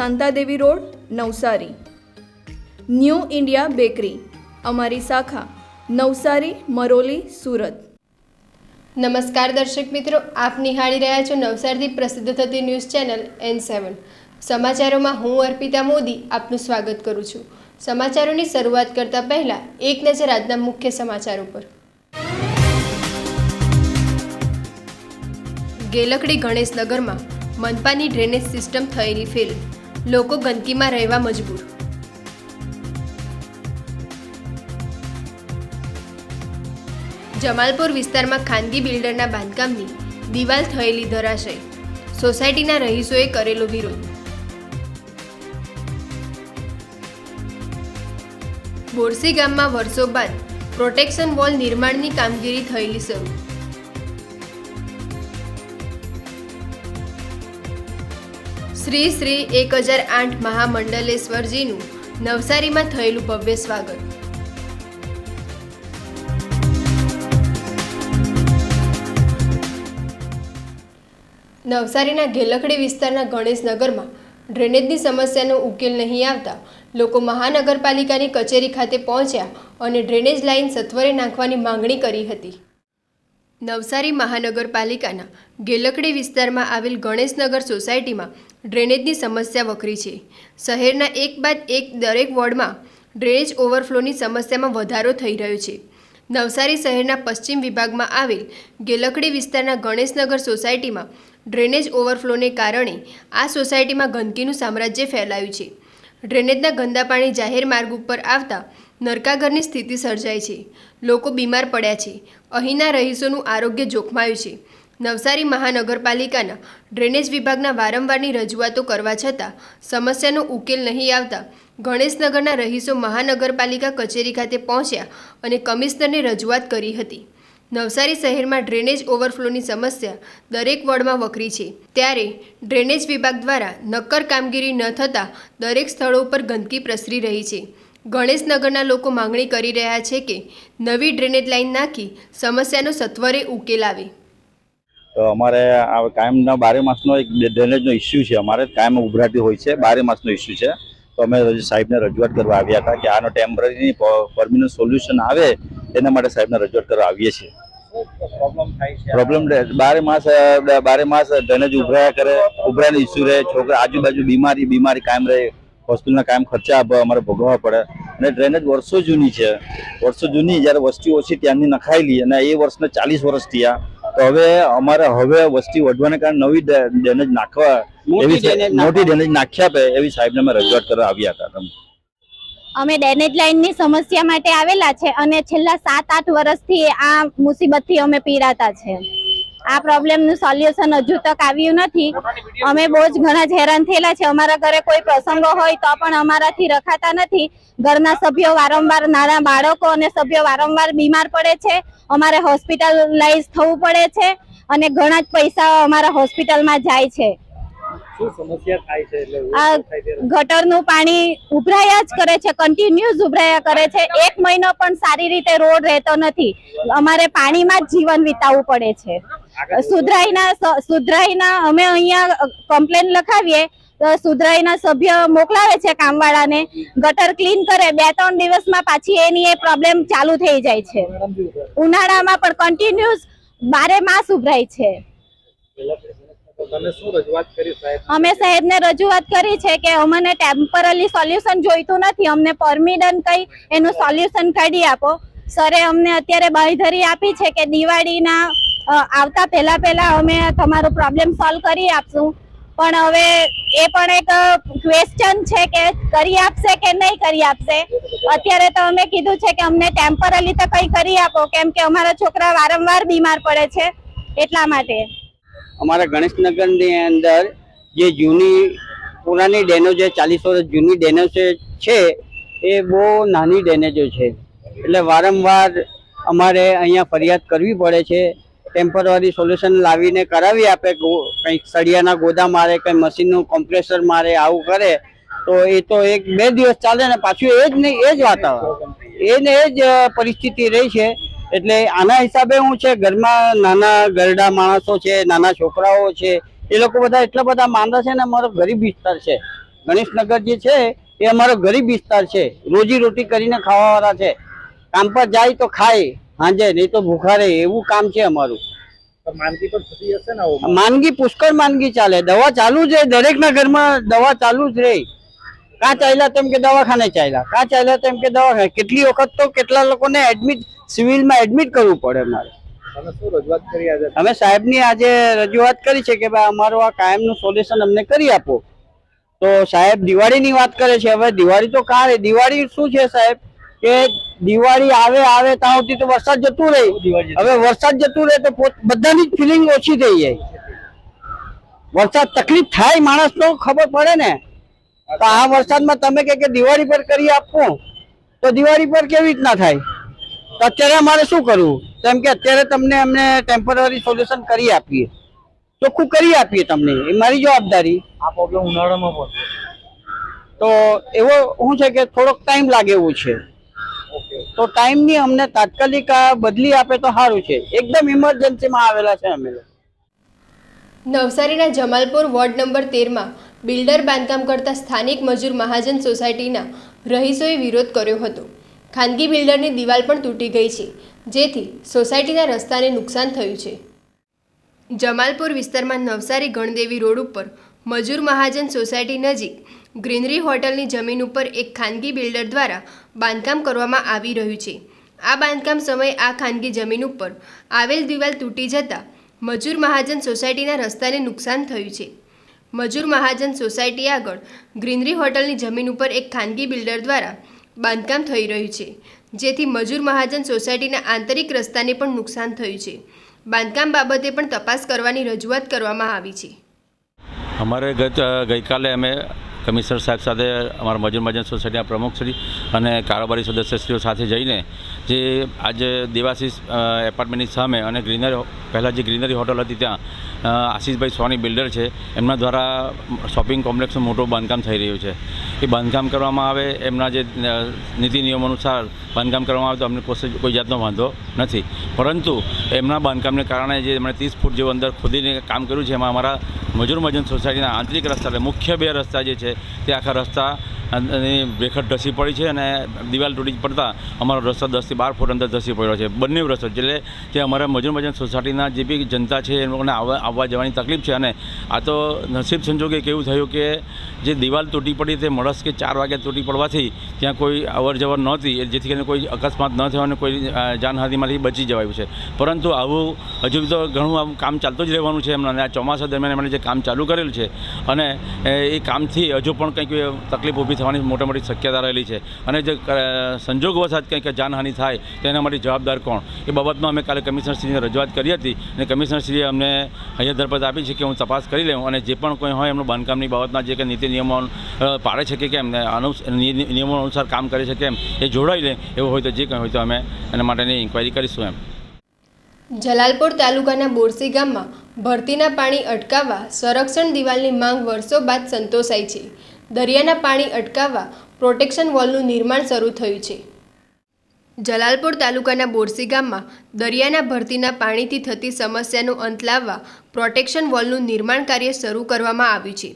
Shantadevi road, Navsari. New India bakery, અમારી શાખા, નવસારી, મરોલી, સુરત. નમસ્કાર દર્શક મિત્રો, આપ નિહાળી રહ્યા છો નવસારીથી પ્રસિદ્ધ થતી ન્યૂઝ ચેનલ એન સેવન સમાચારોમાં હું અર્પિતા મોદી આપનું સ્વાગત કરું છું. સમાચારોની શરૂઆત કરતા પહેલા એક નજર આજના મુખ્ય સમાચાર ઉપર ગેલકડી ગણેશનગરમાં મનપાની ડ્રેનેજ સિસ્ટમ થયેલી ફેલ. લોકો ગંદકીમાં રહેવા મજબૂર. જમાલપુર વિસ્તારમાં ખાનગી બિલ્ડરના બાંધકામની દિવાલ થયેલી ધરાશય. સોસાયટીના રહીશોએ કરેલો વિરોધ. બોરસી ગામમાં વર્ષો બાદ પ્રોટેક્શન વોલ નિર્માણની કામગીરી થયેલી શરૂ. શ્રી શ્રી એક હજાર આઠ મહામંડલેશ્વરજીનું નવસારીમાં થયેલું ભવ્ય સ્વાગત. નવસારીના ઘેલખડી વિસ્તારના ગણેશનગરમાં ડ્રેનેજની સમસ્યાનો ઉકેલ નહીં આવતા લોકો મહાનગરપાલિકાની કચેરી ખાતે પહોંચ્યા અને ડ્રેનેજ લાઇન સત્વરે નાખવાની માંગણી કરી હતી. નવસારી મહાનગરપાલિકાના ગેલકડી વિસ્તારમાં આવેલ ગણેશનગર સોસાયટીમાં ડ્રેનેજની સમસ્યા વકરી છે. શહેરના એક બાદ એક દરેક વોર્ડમાં ડ્રેનેજ ઓવરફ્લોની સમસ્યામાં વધારો થઈ રહ્યો છે. નવસારી શહેરના પશ્ચિમ વિભાગમાં આવેલ ગેલકડી વિસ્તારના ગણેશનગર સોસાયટીમાં ડ્રેનેજ ઓવરફ્લોને કારણે આ સોસાયટીમાં ગંદકીનું સામ્રાજ્ય ફેલાયું છે. ડ્રેનેજના ગંદા પાણી જાહેર માર્ગ ઉપર આવતા નરકાઘરની સ્થિતિ સર્જાય છે. લોકો બીમાર પડ્યા છે. અહીંના રહીશોનું આરોગ્ય જોખમાયું છે. નવસારી મહાનગરપાલિકાના ડ્રેનેજ વિભાગના વારંવારની રજૂઆતો કરવા છતાં સમસ્યાનો ઉકેલ નહીં આવતા ગણેશનગરના રહીશો મહાનગરપાલિકા કચેરી ખાતે પહોંચ્યા અને કમિશનરને રજૂઆત કરી હતી. નવસારી શહેરમાં ડ્રેનેજ ઓવરફ્લોની સમસ્યા દરેક વોર્ડમાં વકરી છે. ત્યારે ડ્રેનેજ વિભાગ દ્વારા નક્કર કામગીરી ન થતાં દરેક સ્થળો ઉપર ગંદકી પ્રસરી રહી છે. ગણેશનગરના લોકો માંગણી કરી રહ્યા છે કે નવી ડ્રેનેજ લાઇન નાખી સમસ્યાનો સત્વરે ઉકેલ આવે. તો અમારે આ કાયમના બારે માસનો એક ડ્રેનેજનો ઇસ્યુ છે. અમારે કાયમ ઉભરાતી હોય છે, બારે માસનો ઇસ્યુ છે. તો અમે સાહેબને રજૂઆત કરવા આવ્યા હતા કે આનો ટેમ્પરરી પરમિનન્ટ સોલ્યુશન આવે, એના માટે સાહેબને રજૂઆત કરવા આવીએ છીએ. પ્રોબ્લેમ બારે માસ બારે માસ ડ્રેનેજ ઉભરાયા કરે ઉભરાનો ઇસ્યુ રહે. છોકરા આજુબાજુ બીમારી બીમારી કાયમ રહે. હોસ્પિટલના કાયમ ખર્ચા અમારે ભોગવવા પડે. અને ડ્રેનેજ વર્ષો જૂની છે. વર્ષો જૂની, જ્યારે વસ્તી ઓછી, ત્યાંની નખાયેલી. અને એ વર્ષને ચાલીસ વર્ષ થયા. તો હવે અમારે હવે વસ્તી વધવાને કારણે નવી ડેમેજ નાખવા એવી મોટી ડેમેજ નાખી આપે એવી સાહેબને અમે રજૂઆત કરવા આવ્યા હતા તમે. અમે ડેનેજ લાઇનની સમસ્યા માટે આવેલા છે અને છેલ્લા સાત આઠ વર્ષથી આ મુસીબતથી અમે પીડાતા છે. આ પ્રોબ્લેમનું સોલ્યુશન હજુ તક આવ્યું નથી. અમે બહુ જ ઘણા જ હેરાન થયેલા છે. અમારા ઘરે કોઈ પ્રસંગો હોય તો પણ અમારાથી રખાતા નથી. ઘરના સભ્યો વારંવાર નાના બાળકો અને સભ્યો વારંવાર બીમાર પડે છે. અમારે હોસ્પિટલાઇઝ થવું પડે છે અને ઘણા જ પૈસા અમારા હોસ્પિટલમાં જાય છે? ગટરનું પાણી ઉભરાયા જ કરે છે કન્ટિન્યુઅસ ઉભરાયા કરે છે. એક મહિનો પણ સારી રીતે રોડ રહેતો નથી. અમારે પાણીમાં જ જીવન વિતાવવું પડે છે. સુધરાઈના સુધરાઈના અમે અહીંયા કમ્પ્લેન લખાવીએ તો સુધરાઈના સભ્ય મોકલાવે છે કામવાળાને ગટર ક્લીન કરે બે ત્રણ દિવસમાં પાછી એની એ પ્રોબ્લેમ ચાલુ થઈ જાય છે. ઉનાળામાં પણ કન્ટિન્યુઅસ બારે માસ ઉભરાય છે. અમે સાહેબને રજૂઆત કરી છે કે અમને ટેમ્પરરી સોલ્યુશન જોઈતું નથી અમને પરમિડન કઈ એનું સોલ્યુશન કાઢી આપો. સરે અમને અત્યારે બાંધરી આપી છે કે દિવાળીના આવતા પહેલા પહેલા અમે તમારો પ્રોબ્લેમ સોલ્વ કરી આપશું. પણ હવે એ પણ એક ક્વેશ્ચન છે કે કરી આપશે કે નહીં કરી આપશે? અત્યારે તો અમે કીધું છે કે અમને ટેમ્પરરી તો કંઈ કરી આપો, કેમ કે અમારા છોકરા વારંવાર બીમાર પડે છે એટલા માટે. અમારા ગણેશનગરની અંદર જે જૂની, પુરાની ડેનો જે ચાલીસ વર્ષ જૂની ડેનો છે એ બહુ નાની ડેનેજો છે. એટલે વારંવાર અમારે અહીંયા ફરિયાદ કરવી પડે છે. ટેમ્પરરી સોલ્યુશન લાવીને કરાવી આપે કંઈક સળિયાના ગોદા મારે, કંઈ મશીનનું કોમ્પ્રેસર મારે, આવું કરે, તો એ તો એક બે દિવસ ચાલે ને પાછું એ જ નહીં, એ જ વાતાવરણ. એને એ જ પરિસ્થિતિ રહી છે. એટલે આના હિસાબે હું છે, ઘરમાં નાના ગરડા માણસો છે, નાના છોકરાઓ છે, એ લોકો બધા એટલા બધા માંદા છે ને અમારો ગરીબ વિસ્તાર છે. ગણેશનગર જે છે, એ અમારો ગરીબ વિસ્તાર છે. રોજી રોટી કરીને ખાવાવાળા છે. કામ પર જાય તો ખાય. હાંજે નહીં તો ભૂખા રહે એવું કામ છે અમારું. માંદગી પણ થતી હશે ને માંદગી પુષ્કળ માંદગી ચાલે. દવા ચાલુ જ દરેકના ઘરમાં દવા ચાલુ જ રહે. કાં ચાલ્યા તેમ કે દવાખાને ચાલ્યા કાં ચાલ્યા તેમ કે દવાખાને. કેટલી વખત તો કેટલા લોકોને એડમિટ સિવિલમાં એડમિટ કરવું પડે મારે. અમે સાહેબની આજે રજૂઆત કરી છે કે ભાઈ અમારું આ કાયમનું સોલ્યુશન અમને કરી આપો. તો સાહેબ દિવાળીની વાત કરે છે. હવે દિવાળી તો કાં રે? દિવાળી શું છે સાહેબ? કે દિવાળી આવે આવે ત્યાં સુધી તો વરસાદ જતું રહે. હવે વરસાદ જતું રહે તો બધાની જ ફિલિંગ ઓછી થઈ જાય. વરસાદ તકલીફ થાય માણસ તો ખબર પડે ને. તો આ વરસાદમાં તમે કે કે દિવાળી પર કરી આપવું તો દિવાળી પર કેવી રીતના થાય? તો અત્યારે અમારે શું કરવું? કેમ કે અત્યારે તમને અમને ટેમ્પરરી સોલ્યુશન કરી આપીએ. ચોખ્ખું કરી આપીએ તમને. એ મારી જવાબદારી. આ પ્રોબ્લેમ ઉનાળામાં પણ તો એવો શું છે કે થોડોક ટાઈમ લાગે એવું છે. તો ટાઈમની અમને તાત્કાલિક બદલી આપે તો સારું છે. એકદમ ઇમરજન્સીમાં આવેલા છે અમે નવસારીના જમાલપુર વોર્ડ નંબર તેરમાં બિલ્ડર બાંધકામ કરતા સ્થાનિક મજૂર મહાજન સોસાયટીના રહીશોએ વિરોધ કર્યો હતો. ખાનગી બિલ્ડરની દિવાલ પણ તૂટી ગઈ છે, જેથી સોસાયટીના રસ્તાને નુકસાન થયું છે. જમાલપુર વિસ્તારમાં નવસારી ગણદેવી રોડ ઉપર મજૂર મહાજન સોસાયટી નજીક ગ્રીનરી હોટલની જમીન ઉપર એક ખાનગી બિલ્ડર દ્વારા બાંધકામ કરવામાં આવી રહ્યું છે. આ બાંધકામ સમયે આ ખાનગી જમીન ઉપર આવેલ દિવાલ તૂટી જતાં મજૂર મહાજન સોસાયટીના રસ્તાને નુકસાન થયું છે. મજૂર મહાજન સોસાયટી આગળ ગ્રીનરી હોટલની જમીન ઉપર એક ખાનગી બિલ્ડર દ્વારા બાંધકામ થઈ રહ્યું છે, જેથી મજૂર મહાજન સોસાયટીના આંતરિક રસ્તાને પણ નુકસાન થયું છે. બાંધકામ બાબતે પણ તપાસ કરવાની રજૂઆત કરવામાં આવી છે. અમારે ગઈકાલે અમે કમિશનર સાહેબ સાથે અમારા મજૂર મજન સોસાયટીના પ્રમુખશ્રી અને કારોબારી સદસ્યશ્રીઓ સાથે જઈને જે આજે દેવાશીષ એપાર્ટમેન્ટની સામે અને ગ્રીનરી, પહેલાં જે ગ્રીનરી હોટલ હતી ત્યાં આશીષભાઈ સોની બિલ્ડર છે. એમના દ્વારા શોપિંગ કોમ્પ્લેક્સનું મોટું બાંધકામ થઈ રહ્યું છે. એ બાંધકામ કરવામાં આવે, એમના જે નીતિ નિયમો અનુસાર બાંધકામ કરવામાં આવે તો અમને કોઈ જાતનો વાંધો નથી. પરંતુ એમના બાંધકામને કારણે જે એમણે ત્રીસ ફૂટ જેવું અંદર ખોદીને કામ કર્યું છે, એમાં અમારા મજૂર મજન સોસાયટીના આંતરિક રસ્તા એટલે મુખ્ય બે રસ્તા જે છે, તે આખા રસ્તા ની બેખટ ધસી પડી છે અને દિવાલ તૂટી પડતા અમારો રસ્તો દસથી બાર ફૂટ અંદર ધસી પડ્યો છે. બંને રસ્તો, એટલે જે અમારા મજૂર મજન સોસાયટીના જે બી જનતા છે, એ લોકોને આવવા આવવા જવાની તકલીફ છે. અને આ તો નસીબ સંજોગે કેવું થયું કે જે દિવાલ તૂટી પડી તે મળસ કે ચાર વાગે તૂટી પડવાથી ત્યાં કોઈ અવર જવર નહોતી જેથી કરીને કોઈ અકસ્માત ન થયો અને કોઈ જાનહાનિમાંથી બચી જવાયું છે. પરંતુ આવું હજુ તો ઘણું આવું કામ ચાલતું જ રહેવાનું છે એમના. અને આ ચોમાસા દરમિયાન એમણે જે કામ ચાલુ કરેલું છે અને એ કામથી હજુ પણ કંઈક તકલીફ ઊભી થવાની મોટા મોટી શક્યતા રહેલી છે. અને જે સંજોગવશાત કંઈક જાનહાનિ થાય તેના માટે જવાબદાર કોણ? એ બાબતમાં અમે કાલે કમિશનરશ્રીને રજૂઆત કરી હતી અને કમિશનરશ્રીએ અમને હૈયત ધરપત આપી છે કે હું તપાસ કરી લઉં અને જે પણ કોઈ હોય એમનું બાંધકામની બાબતના જે કે નીતિ નિયમો પાડે છે કે કેમ નિયમો અનુસાર કામ કરે છે કેમ, એ જોડાઈ લે એવું હોય તો જે કંઈ હોય તો અમે એના માટેની ઇન્ક્વાયરી કરીશું એમ. જલાલપુર તાલુકાના બોરસી ગામમાં ભરતીના પાણી અટકાવવા સંરક્ષણ દિવાલની માંગ વર્ષો બાદ સંતોષાઈ છે. દરિયાના પાણી અટકાવવા પ્રોટેક્શન વોલનું નિર્માણ શરૂ થયું છે. જલાલપુર તાલુકાના બોરસી ગામમાં દરિયાના ભરતીના પાણીથી થતી સમસ્યાનો અંત લાવવા પ્રોટેક્શન વોલનું નિર્માણ કાર્ય શરૂ કરવામાં આવ્યું છે.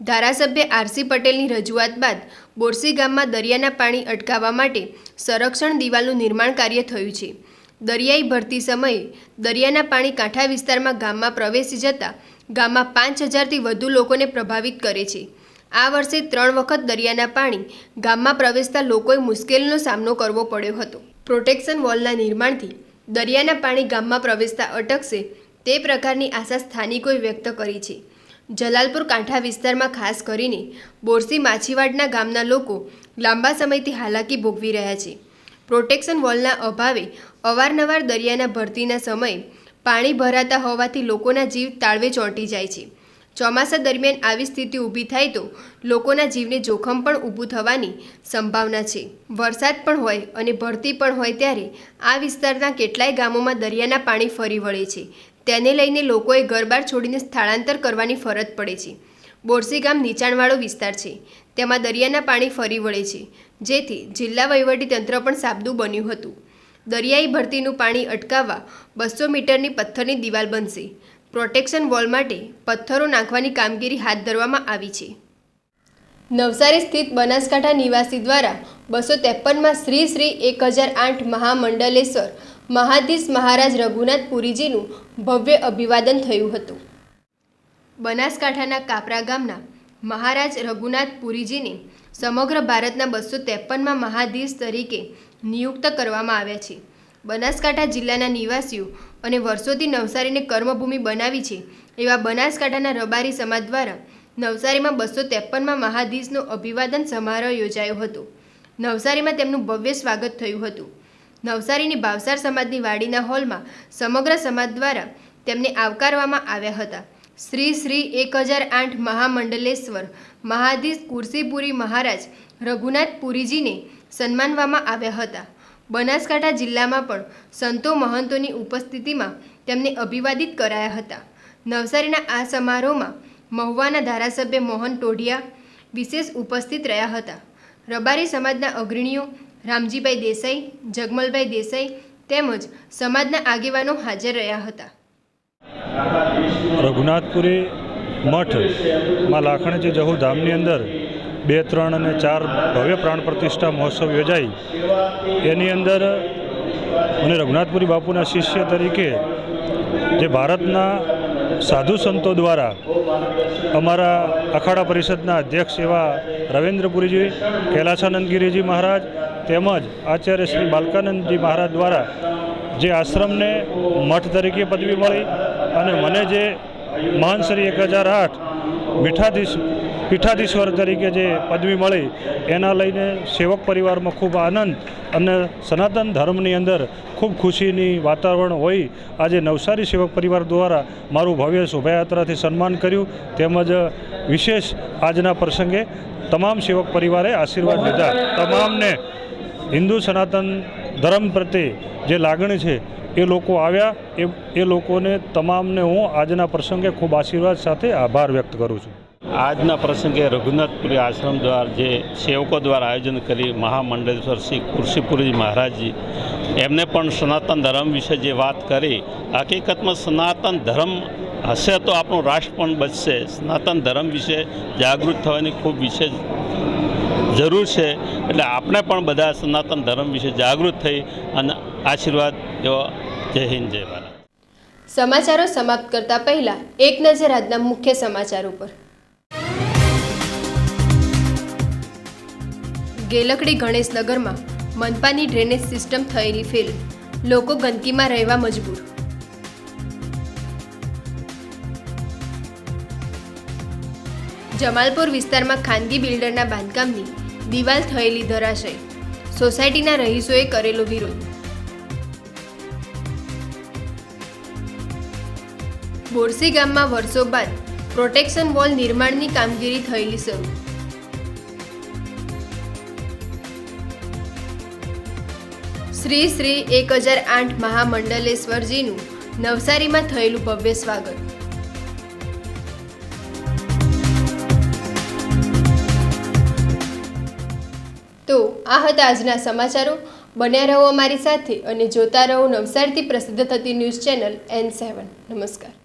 ધારાસભ્ય આરસી પટેલની રજૂઆત બાદ બોરસી ગામમાં દરિયાના પાણી અટકાવવા માટે સંરક્ષણ દિવાલનું નિર્માણ કાર્ય થયું છે. દરિયાઈ ભરતી સમયે દરિયાના પાણી કાંઠા વિસ્તારમાં ગામમાં પ્રવેશી જતા ગામમાં પાંચ હજારથી વધુ લોકોને પ્રભાવિત કરે છે. આ વર્ષે ત્રણ વખત દરિયાના પાણી ગામમાં પ્રવેશતા લોકોએ મુશ્કેલીનો સામનો કરવો પડ્યો હતો. પ્રોટેક્શન વોલના નિર્માણથી દરિયાના પાણી ગામમાં પ્રવેશતા અટકશે તે પ્રકારની આશા સ્થાનિકોએ વ્યક્ત કરી છે. જલાલપુર કાંઠા વિસ્તારમાં ખાસ કરીને બોરસી માછીવાડના ગામના લોકો લાંબા સમયથી હાલાકી ભોગવી રહ્યા છે. પ્રોટેક્શન વોલના અભાવે અવારનવાર દરિયાના ભરતીના સમયે પાણી ભરાતા હોવાથી લોકોના જીવ તાળવે ચોંટી જાય છે. ચોમાસા દરમિયાન આવી સ્થિતિ ઊભી થાય તો લોકોના જીવને જોખમ પણ ઊભું થવાની સંભાવના છે. વરસાદ પણ હોય અને ભરતી પણ હોય ત્યારે આ વિસ્તારના કેટલાય ગામોમાં દરિયાના પાણી ફરી વળે છે. તેને લઈને લોકોએ ઘરબાર છોડીને સ્થળાંતર કરવાની ફરજ પડે છે. બોરસી ગામ નીચાણવાળો વિસ્તાર છે. તેમાં દરિયાના પાણી ફરી વળે છે. જેથી જિલ્લા વહીવટીતંત્ર પણ સાબદું બન્યું હતું. દરિયાઈ ભરતીનું પાણી અટકાવવા બસો મીટરની પથ્થરની દિવાલ બનશે. પ્રોટેક્શન વોલ માટે પથ્થરો નાખવાની કામગીરી હાથ ધરવામાં આવી છે. નવસારી સ્થિત બનાસકાંઠા નિવાસી દ્વારા બસો ત્રેપનમાં શ્રી શ્રી એક હજાર આઠ મહામંડલેશ્વર મહાધીશ મહારાજ રઘુનાથ પુરીજીનું ભવ્ય અભિવાદન થયું હતું. બનાસકાંઠાના કાપરા ગામના મહારાજ રઘુનાથ પુરીજીને સમગ્ર ભારતના બસો ત્રેપનમાં મહાધીશ તરીકે નિયુક્ત કરવામાં આવ્યા છે. બનાસકાંઠા જિલ્લાના નિવાસીઓ અને વર્ષોથી નવસારીને કર્મભૂમિ બનાવી છે એવા બનાસકાંઠાના રબારી સમાજ દ્વારા નવસારીમાં બસો ત્રેપનમાં મહાધીશનો અભિવાદન સમારોહ યોજાયો હતો. નવસારીમાં તેમનું ભવ્ય સ્વાગત થયું હતું. નવસારીની ભાવસાર સમાજની વાડીના હોલમાં સમગ્ર સમાજ દ્વારા તેમને આવકારવામાં આવ્યા હતા. શ્રી શ્રી એક હજાર આઠ મહામંડલેશ્વર મહાધીશ કુર્સીપુરી મહારાજ રઘુનાથ પુરીજીને સન્માનવામાં આવ્યા હતા. બનાસકાંઠા જિલ્લામાં પણ સંતો મહંતોની ઉપસ્થિતિમાં તેમને અભિવાદિત કરાયા હતા. નવસારીના આ સમારોહમાં મહુવાના ધારાસભ્ય મોહન ટોઢિયા વિશેષ ઉપસ્થિત રહ્યા હતા. રબારી સમાજના અગ્રણીઓ રામજીભાઈ દેસાઈ, જગમલભાઈ દેસાઈ તેમજ સમાજના આગેવાનો હાજર રહ્યા હતા. રઘુનાથપુરી મઠમાં જે જહુ ધામની અંદર બે, ત્રણ અને ચાર ભવ્ય પ્રાણ પ્રતિષ્ઠા મહોત્સવ યોજાઈ. એની અંદર મને રઘુનાથપુરી બાપુના શિષ્ય તરીકે જે ભારતના સાધુ સંતો દ્વારા અમારા અખાડા પરિષદના અધ્યક્ષ એવા રવિન્દ્રપુરીજી, કૈલાસાનંદગીરીજી મહારાજ તેમજ આચાર્ય શ્રી બાલકાનંદજી મહારાજ દ્વારા જે આશ્રમને મઠ તરીકે પદવી મળી અને મને જે મહાન શ્રી એક હજાર આઠ મીઠાધીશ પીઠાધીશ્વર તરીકે જે પદવી મળી, એના લઈને સેવક પરિવારમાં ખૂબ આનંદ અને સનાતન ધર્મની અંદર ખૂબ ખુશીની વાતાવરણ હોય. આજે નવસારી સેવક પરિવાર દ્વારા મારું ભવ્ય શોભાયાત્રાથી સન્માન કર્યું. તેમજ વિશેષ આજના પ્રસંગે તમામ સેવક પરિવારે આશીર્વાદ લીધા. તમામને હિન્દુ સનાતન ધર્મ પ્રત્યે જે લાગણી છે, એ લોકો આવ્યા. એ એ લોકોને તમામને હું આજના પ્રસંગે ખૂબ આશીર્વાદ સાથે આભાર વ્યક્ત કરું છું. આજના પ્રસંગે રઘુનાથપુરી આશ્રમ દ્વારા જે સેવકો દ્વારા આયોજન કરી મહામંડળેશ્વર શ્રી કુર્સીપુરી મહારાજજી, એમને પણ સનાતન ધર્મ વિશે જે વાત કરી, હકીકતમાં સનાતન ધર્મ હશે તો આપણું રાષ્ટ્ર પણ બચશે. સનાતન ધર્મ વિશે જાગૃત થવાની ખૂબ વિશેષ જરૂર છે. એટલે આપણે પણ બધા સનાતન ધર્મ વિશે જાગૃત થઈ અને આશીર્વાદ એવો જય હિન્દ, જય ભારત. સમાચારો સમાપ્ત કરતા પહેલા એક નજર આજના મુખ્ય સમાચાર ઉપર. ગેલકડી ગણેશનગરમાં મનપાની ડ્રેનેજ સિસ્ટમ થયેલી ફેલ. લોકો ગંદકીમાં રહેવા મજબૂર. જમાલપુર વિસ્તારમાં ખાનગી બિલ્ડરના બાંધકામની દિવાલ થયેલી ધરાશય. સોસાયટીના રહીશોએ કરેલો વિરોધ. બોરસી ગામમાં વર્ષો બાદ પ્રોટેક્શન વોલ નિર્માણની કામગીરી થયેલી શરૂ. શ્રી શ્રી એક હજાર આઠ મહામંડલેશ્વરજીનું નવસારીમાં થયેલું ભવ્ય સ્વાગત. તો આ હતા આજના સમાચારો. બન્યા રહો અમારી સાથે અને જોતા રહો નવસારીથી પ્રસિદ્ધ થતી ન્યૂઝ ચેનલ એન સેવન. નમસ્કાર.